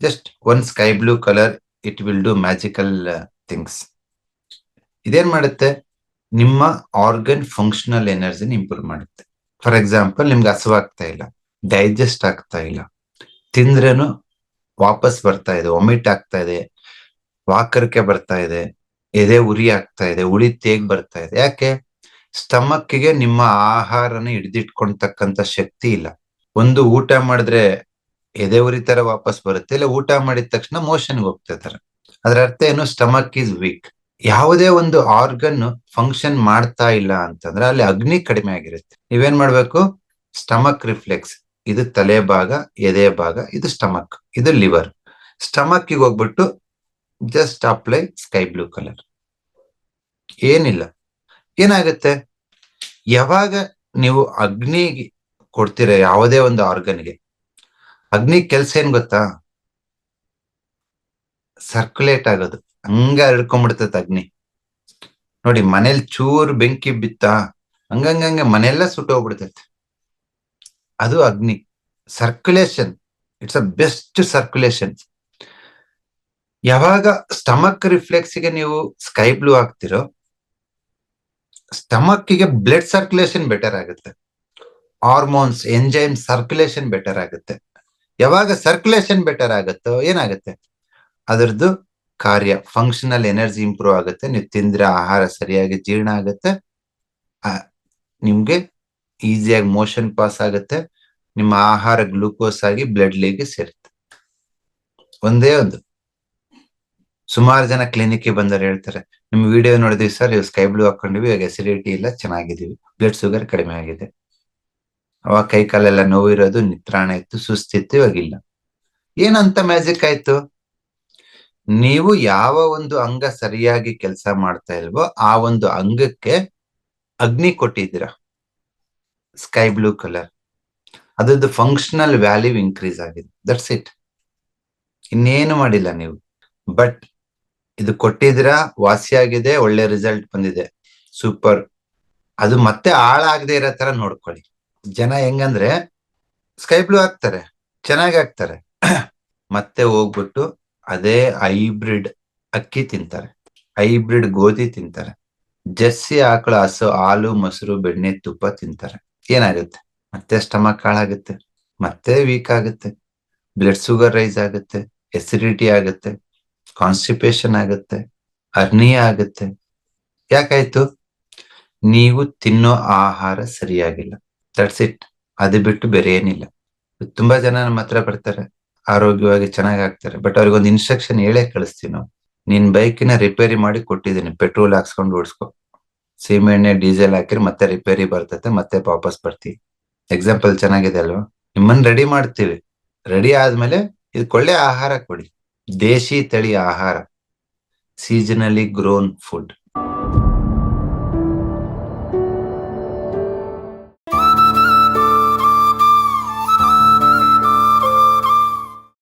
Just one sky blue colour it will do magical things ಇದೇನ್ ಮಾಡುತ್ತೆ? ನಿಮ್ಮ organ functional ಎನರ್ಜಿನ ಇಂಪ್ರೂವ್ ಮಾಡುತ್ತೆ. ಫಾರ್ ಎಕ್ಸಾಂಪಲ್ ನಿಮ್ಗೆ ಹಸುವಾಗ್ತಾ ಇಲ್ಲ ಡೈಜೆಸ್ಟ್ ಆಗ್ತಾ ಇಲ್ಲ, ತಿಂದ್ರೇನು ವಾಪಸ್ ಬರ್ತಾ ಇದೆ ವಾಮಿಟ್ ಆಗ್ತಾ ಇದೆ, ವಾಕರಿಕೆ ಬರ್ತಾ ಇದೆ, ಎದೆ ಉರಿ ಆಗ್ತಾ ಇದೆ ಉಳಿ ತೇಗ್ ಬರ್ತಾ ಇದೆ. ಯಾಕೆ? ಸ್ಟಮಕ್ಕಿಗೆ ನಿಮ್ಮ ಆಹಾರನ ಹಿಡಿದಿಟ್ಕೊಂಡ್ತಕ್ಕಂಥ ಶಕ್ತಿ ಇಲ್ಲ. ಒಂದು ಊಟ ಮಾಡಿದ್ರೆ ಎದೆ ಉರಿ ತರ ವಾಪಸ್ ಬರುತ್ತೆ, ಇಲ್ಲ ಊಟ ಮಾಡಿದ ತಕ್ಷಣ ಮೋಷನ್ಗೆ ಹೋಗ್ತಿರ್ತಾರೆ ಅದ್ರ ಅರ್ಥ ಏನು? ಸ್ಟಮಕ್ ಈಸ್ ವೀಕ್ ಯಾವುದೇ ಒಂದು ಆರ್ಗನ್ ಫಂಕ್ಷನ್ ಮಾಡ್ತಾ ಇಲ್ಲ ಅಂತಂದ್ರೆ ಅಲ್ಲಿ ಅಗ್ನಿ ಕಡಿಮೆ ಆಗಿರುತ್ತೆ. ನೀವೇನ್ ಮಾಡ್ಬೇಕು? ಸ್ಟಮಕ್ ರಿಫ್ಲೆಕ್ಸ್ ಇದು ತಲೆ ಭಾಗ, ಎದೆ ಭಾಗ, ಇದು ಸ್ಟಮಕ್ ಇದು ಲಿವರ್ ಸ್ಟಮಕ್ ಹೋಗ್ಬಿಟ್ಟು just apply sky blue colour ಏನಿಲ್ಲ. ಏನಾಗುತ್ತೆ? ಯಾವಾಗ ನೀವು ಅಗ್ನಿಗೆ ಕೊಡ್ತೀರ ಯಾವುದೇ ಒಂದು ಆರ್ಗನ್ಗೆ ಅಗ್ನಿ ಕೆಲ್ಸ ಏನ್ ಗೊತ್ತಾ? ಸರ್ಕ್ಯುಲೇಟ್ ಆಗೋದು. ಹಂಗ ಹರಡ್ಕೊಂಡ್ಬಿಡ್ತೈತೆ ಅಗ್ನಿ. ನೋಡಿ, ಮನೇಲಿ ಚೂರು ಬೆಂಕಿ ಬಿತ್ತ, ಹಂಗಂಗಂಗೆ ಮನೆಯೆಲ್ಲ ಸುಟ್ಟೋಗ್ಬಿಡ್ತೈತೆ ಅದು ಅಗ್ನಿ. Circulation it's a best circulation ಯಾವಾಗ ಸ್ಟಮಕ್ ರಿಫ್ಲೆಕ್ಸ್ಗೆ ನೀವು ಸ್ಕೈ ಬ್ಲೂ ಸ್ಟಮಕ್ಗೆ ಬ್ಲಡ್ ಸರ್ಕ್ಯುಲೇಷನ್ ಬೆಟರ್ ಆಗುತ್ತೆ. ಹಾರ್ಮೋನ್ಸ್ ಎಂಜೈಮ್ ಸರ್ಕ್ಯುಲೇಷನ್ ಬೆಟರ್ ಆಗುತ್ತೆ. ಯಾವಾಗ ಸರ್ಕ್ಯುಲೇಷನ್ ಬೆಟರ್ ಆಗುತ್ತೋ ಏನಾಗುತ್ತೆ? ಅದರದ್ದು ಕಾರ್ಯ ಫಂಕ್ಷನಲ್ ಎನರ್ಜಿ ಇಂಪ್ರೂವ್ ಆಗುತ್ತೆ, ನೀವು ತಿಂದ್ರೆ ಆಹಾರ ಸರಿಯಾಗಿ ಜೀರ್ಣ ಆಗುತ್ತೆ. ನಿಮ್ಗೆ ಈಸಿಯಾಗಿ ಮೋಷನ್ ಪಾಸ್ ಆಗುತ್ತೆ. ನಿಮ್ಮ ಆಹಾರ ಗ್ಲೂಕೋಸ್ ಆಗಿ ಬ್ಲಡ್ ಲೀಗೆ ಸೇರುತ್ತೆ. ಒಂದೇ ಒಂದು. ಸುಮಾರು ಜನ ಕ್ಲಿನಿಕ್ಗೆ ಬಂದವರು ಹೇಳ್ತಾರೆ, ನಿಮ್ ವಿಡಿಯೋ ನೋಡಿದ್ವಿ ಸರ್ ಇವ್ ಸ್ಕೈ ಬ್ಲೂ ಹಾಕೊಂಡಿವಿ, ಇವಾಗ ಎಸಿಡಿಟಿ ಇಲ್ಲ ಚೆನ್ನಾಗಿದೀವಿ ಬ್ಲಡ್ ಶುಗರ್ ಕಡಿಮೆ ಆಗಿದೆ. ಅವಾಗ ಕೈ ಕಾಲೆಲ್ಲ ನೋವಿರೋದು, ನಿತ್ರಾಣ ಇತ್ತು ಸುಸ್ತಿತ್ತು ಇವಾಗಿಲ್ಲ. ಏನಂತ ಮ್ಯಾಜಿಕ್ ಆಯ್ತು? ನೀವು ಯಾವ ಒಂದು ಅಂಗ ಸರಿಯಾಗಿ ಕೆಲಸ ಮಾಡ್ತಾ ಇಲ್ವೋ, ಆ ಒಂದು ಅಂಗಕ್ಕೆ ಅಗ್ನಿ ಕೊಟ್ಟಿದ್ದೀರ. ಸ್ಕೈ ಬ್ಲೂ ಕಲರ್ ಅದ್ರದ್ದು ಫಂಕ್ಷನಲ್ ವ್ಯಾಲ್ಯೂ ಇನ್ಕ್ರೀಸ್ ಆಗಿದೆ. ದಟ್ಸ್ ಇಟ್ ಇನ್ನೇನು ಮಾಡಿಲ್ಲ ನೀವು. ಬಟ್ ಇದು ಕೊಟ್ಟಿದ್ದೀರಾ ವಾಸಿಯಾಗಿದೆ ಒಳ್ಳೆ ರಿಸಲ್ಟ್ ಬಂದಿದೆ. ಸೂಪರ್ ಅದು ಮತ್ತೆ ಹಾಳಾಗದೆ ಇರೋ ತರ ನೋಡ್ಕೊಳ್ಳಿ. ಜನ ಹೆಂಗಂದ್ರೆ ಸ್ಕೈ ಬ್ಲೂ ಹಾಕ್ತಾರೆ, ಚೆನ್ನಾಗಿ ಹಾಕ್ತಾರೆ. ಮತ್ತೆ ಹೋಗ್ಬಿಟ್ಟು ಅದೇ ಹೈಬ್ರಿಡ್ ಅಕ್ಕಿ ತಿಂತಾರೆ. ಹೈಬ್ರಿಡ್ ಗೋಧಿ ತಿಂತಾರೆ. ಜರ್ಸಿ ಆಕಳ ಹಸು, ಹಾಲು, ಮೊಸರು, ಬೆಣ್ಣೆ, ತುಪ್ಪ ತಿಂತಾರೆ. ಏನಾಗುತ್ತೆ? ಮತ್ತೆ ಸ್ಟಮಕ್ ಹಾಳಾಗುತ್ತೆ. ಮತ್ತೆ ವೀಕ್ ಆಗುತ್ತೆ. ಬ್ಲಡ್ ಶುಗರ್ ರೈಸ್ ಆಗುತ್ತೆ. ಎಸಿಡಿಟಿ ಆಗುತ್ತೆ. ಕಾನ್ಸ್ಟಿಪೇಷನ್ ಆಗುತ್ತೆ. ಅರ್ನಿಯ ಆಗುತ್ತೆ. ಯಾಕಾಯ್ತು? ನೀವು ತಿನ್ನೋ ಆಹಾರ ಸರಿಯಾಗಿಲ್ಲ. ದಟ್ಸ್ ಇಟ್ ಅದು ಬಿಟ್ಟು ಬೇರೆ ಏನಿಲ್ಲ. ತುಂಬಾ ಜನ ನಮ್ಮ ಹತ್ರ ಬರ್ತಾರೆ. ಆರೋಗ್ಯವಾಗಿ ಚೆನ್ನಾಗಿ ಆಗ್ತಾರೆ. ಬಟ್ ಅವ್ರಿಗೊಂದು ಇನ್ಸ್ಟ್ರಕ್ಷನ್ ಹೇಳೇ ಕಳಿಸ್ತೀನಿ ನಾವು. ನಿನ್ ಬೈಕಿನ ರಿಪೇರಿ ಮಾಡಿ ಕೊಟ್ಟಿದ್ದೀನಿ. ಪೆಟ್ರೋಲ್ ಹಾಕ್ಸ್ಕೊಂಡು ಓಡಿಸ್ಕೊ. ಸೀಮೆ ಎಣ್ಣೆ ಡೀಸೆಲ್ ಹಾಕಿರಿ ಮತ್ತೆ ರಿಪೇರಿ ಬರ್ತತೆ, ಮತ್ತೆ ವಾಪಸ್ ಬರ್ತೀವಿ ಎಕ್ಸಾಂಪಲ್ ಚೆನ್ನಾಗಿದೆ ಅಲ್ವಾ? ನಿಮ್ಮನ್ನ ರೆಡಿ ಮಾಡ್ತೀವಿ. ರೆಡಿ ಆದ್ಮೇಲೆ ಒಳ್ಳೆ ಆಹಾರ ಕೊಡಿ. ದೇಶಿ ತಳಿ ಆಹಾರ. ಸೀಸನಲಿ ಗ್ರೋನ್ ಫುಡ್